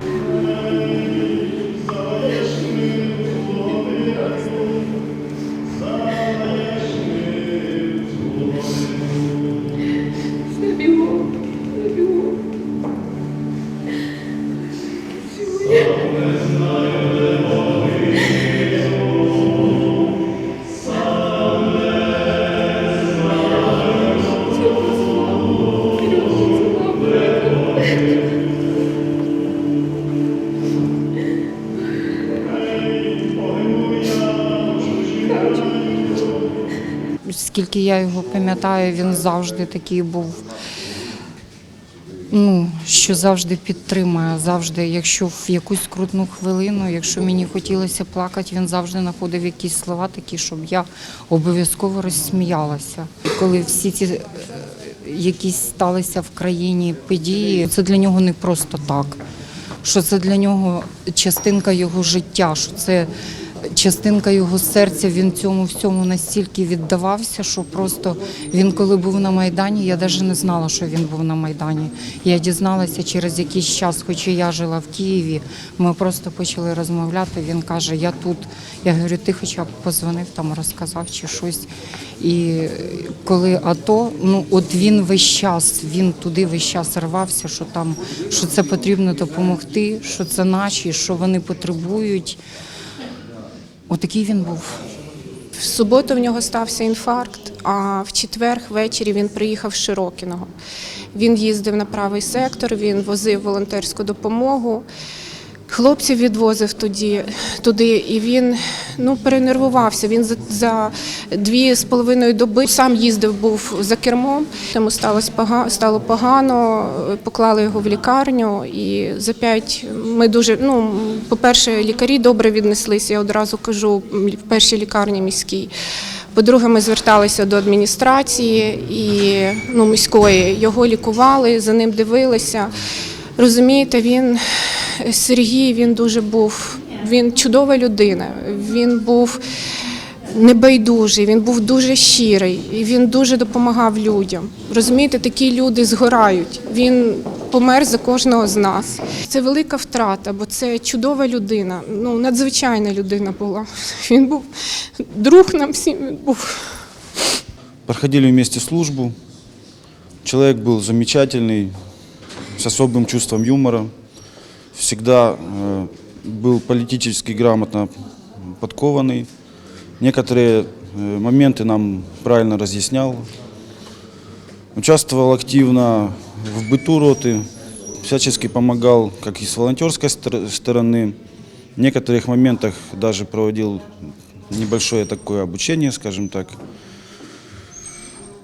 Yeah. Скільки я його пам'ятаю, він завжди такий був. Ну, що завжди підтримує, завжди, якщо в якусь скрутну хвилину, якщо мені хотілося плакати, він завжди знаходив якісь слова такі, щоб я обов'язково розсміялася. Коли всі ці е, якісь сталися в країні події, це для нього не просто так. Що це для нього частинка його життя, що це частинка його серця. Він цьому всьому настільки віддавався, що просто він, коли був на Майдані, я навіть не знала, що він був на Майдані. Я дізналася через якийсь час, хоч і я жила в Києві. Ми просто почали розмовляти. Він каже: Я тут. Я говорю, ти хоча б позвонив там, розказав чи щось. І коли АТО, ну от він весь час, він туди весь час рвався, що там що це потрібно допомогти, що це наші, що вони потребують. Отакий він був. В суботу в нього стався інфаркт, а в четвер ввечері він приїхав з Широкіного. Він їздив на правий сектор, він возив волонтерську допомогу. Хлопців відвозив тоді, туди, і він ну, перенервувався. Він за, за дві з половиною доби сам їздив, був за кермом. Йому сталося погано, стало погано, поклали його в лікарню. І за п'ять ми дуже, ну, по-перше, лікарі добре віднеслися, я одразу кажу, в першій лікарні міській. По-друге, ми зверталися до адміністрації і ну, міської. Його лікували, за ним дивилися. Розумієте, він Сергій він дуже був, він чудова людина. Він був небайдужий, він був дуже щирий, і він дуже допомагав людям. Розумієте, такі люди згорають. Він помер за кожного з нас. Це велика втрата, бо це чудова людина. Ну, надзвичайна людина була. Він був друг нам всім він був. Проходили вместе службу. Человек был замечательный, с особым чувством юмора. Всегда э, был политически грамотно подкованный. Некоторые э, моменты нам правильно разъяснял. Участвовал активно в быту роты, всячески помогал как и с волонтерской стор- стороны. В некоторых моментах даже проводил небольшое такое обучение, скажем так.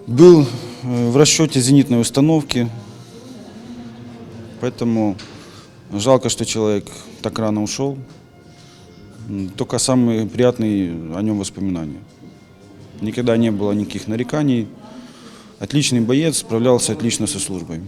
Был э, в расчете зенитной установки, поэтому жалко, что человек так рано ушел. М, Только самые приятные о нем воспоминания. Никогда не было никаких нареканий. Отличный боец, справлялся отлично со службой.